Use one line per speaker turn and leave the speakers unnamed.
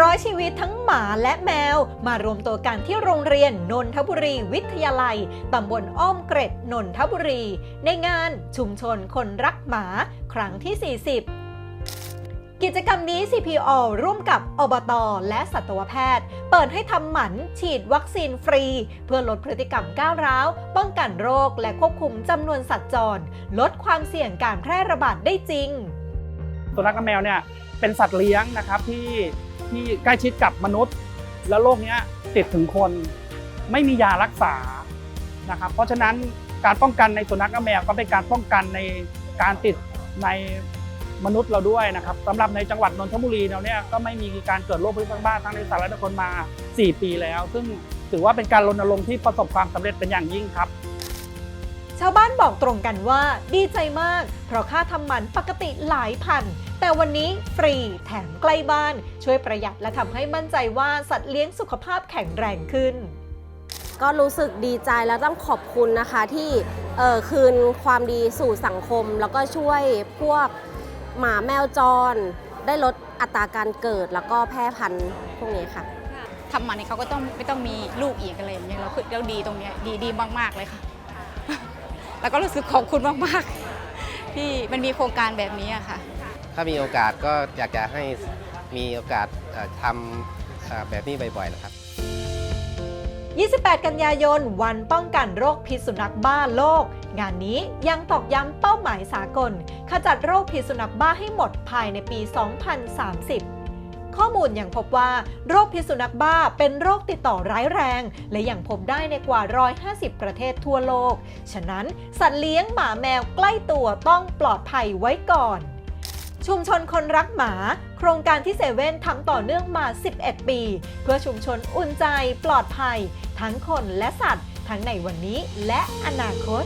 ร้อยชีวิตทั้งหมาและแมว มารวมตัวกันที่โรงเรียนนนทบุรีวิทยาลัย ตำบลอ้อมเกร็ดนนทบุรี ในงานชุมชนคนรักหมาครั้งที่ 40กิจกรรมนี้ CPO ร่วมกับอบต และสัตวแพทย์ เปิดให้ทำหมันฉีดวัคซีนฟรี เพื่อลดพฤติกรรมก้าวร้าว ป้องกันโรคและควบคุมจำนวนสัตว์จร ลดความเสี่ยงการแพร่ระบาดได้จริง
สุนัขกับแมวเนี่ยเป็นสัตว์เลี้ยงนะครับที่ ที่ใกล้ชิดกับมนุษย์ แล้วโรคนี้ติดถึงคนไม่มียารักษานะครับเพราะฉะนั้นการป้องกันในสุนัขกับแมวก็เป็นการป้องกันในการติดในมนุษย์เราด้วยนะครับสำหรับในจังหวัดนนทบุรีเราเนี่ยก็ไม่มีการเกิดโรคพืชบ้านทั้งในสัตว์และในคนมา 4 ปีแล้ว ซึ่งถือว่าเป็นการรณรงค์ที่ประสบความสำเร็จเป็นอย่างยิ่งครับ
ชาวบ้านบอกตรงกันว่าดีใจมาก เพราะค่าทำหมันปกติหลายพัน แต่วันนี้ฟรีแถมใกล้บ้าน ช่วยประหยัดและทำให้มั่นใจว่าสัตว์เลี้ยงสุขภาพแข็งแรงขึ้น
ก็รู้สึกดีใจและต้องขอบคุณนะคะที่เอ่อคืนความดีสู่สังคม แล้วก็ช่วยพวกหมาแมวจร ได้ลดอัตราการเกิดแล้วก็แพร่พันธุ์พวกนี้ค่ะ
ทำมาเนี่ยเขาก็ต้องไม่ต้องมีลูกอีกอะไรอย่างเงี้ยเราคือเราดีตรงเนี้ยดีดีมาก ๆ เลยค่ะ แล้วก็รู้สึกขอบคุณมากๆ ที่มันมีโครงการแบบนี้อะค่ะ
ถ้ามีโอกาสก็อยากจะให้มีโอกาสเอ่อทำเอ่อแบบนี้บ่อยๆนะครับ
28 กันยายน วันป้องกันโรคพิษสุนัขบ้าโลก งานนี้ยังตอกย้ำเป้าหมายสากล ขจัดโรคพิษสุนัขบ้าให้หมดภายในปี 2030 ข้อมูลยังพบว่าโรคพิษสุนัขบ้าเป็นโรคติดต่อร้ายแรง และยังพบได้ในกว่า 150 ประเทศทั่วโลก ฉะนั้นสัตว์เลี้ยงหมาแมวใกล้ตัวต้องปลอดภัยไว้ก่อนชุมชนคนรักหมา โครงการที่เซเว่นทำต่อเนื่องมา 11 ปี เพื่อชุมชนอุ่นใจปลอดภัย ทั้งคนและสัตว์ ทั้งในวันนี้และอนาคต